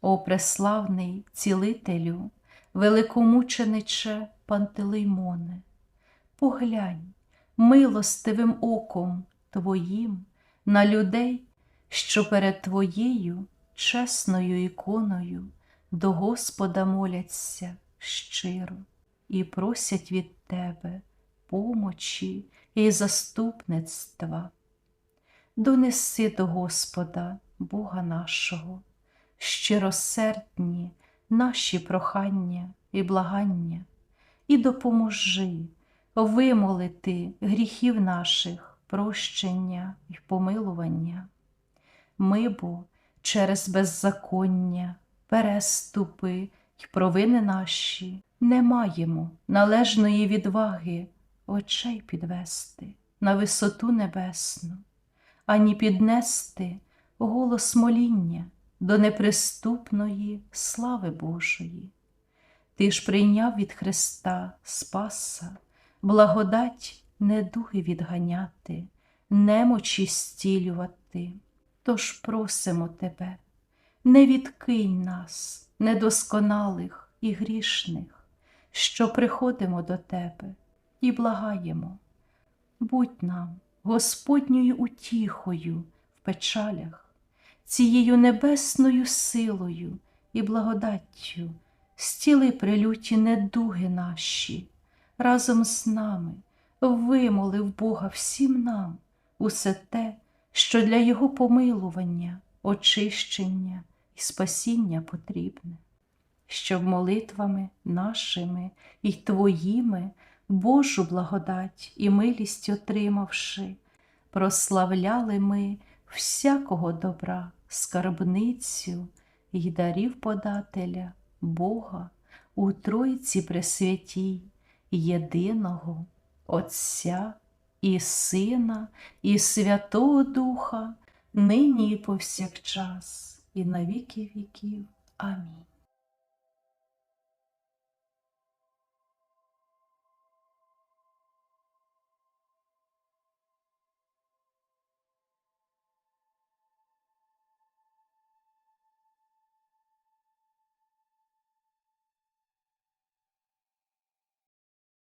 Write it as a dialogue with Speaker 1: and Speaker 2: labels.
Speaker 1: О преславний цілителю, великомучениче Пантелеймоне, поглянь милостивим оком Твоїм на людей, що перед Твоєю чесною іконою до Господа моляться щиро і просять від Тебе помочі і заступництва. Донеси до Господа, Бога нашого, щиросердні наші прохання і благання, і допоможи вимолити гріхів наших прощення і помилування. Ми бо через беззаконня, переступи й провини наші не маємо належної відваги очей підвести на висоту небесну, ані піднести голос моління до неприступної слави Божої. Ти ж прийняв від Христа Спаса, благодать недуги відганяти, немочі стілювати. Тож просимо Тебе, не відкинь нас, недосконалих і грішних, що приходимо до Тебе і благаємо. Будь нам Господньою утіхою в печалях, цією небесною силою і благодаттю. Стіли прилюті недуги наші, разом з нами вимолив Бога всім нам усе те, що для Його помилування, очищення і спасіння потрібне, щоб молитвами нашими і Твоїми Божу благодать і милість отримавши, прославляли ми всякого добра, скарбницю й дарів подателя Бога у Тройці Пресвятій, єдиного Отця і Сина, і Святого Духа, нині і повсякчас, і на віки віків. Амінь.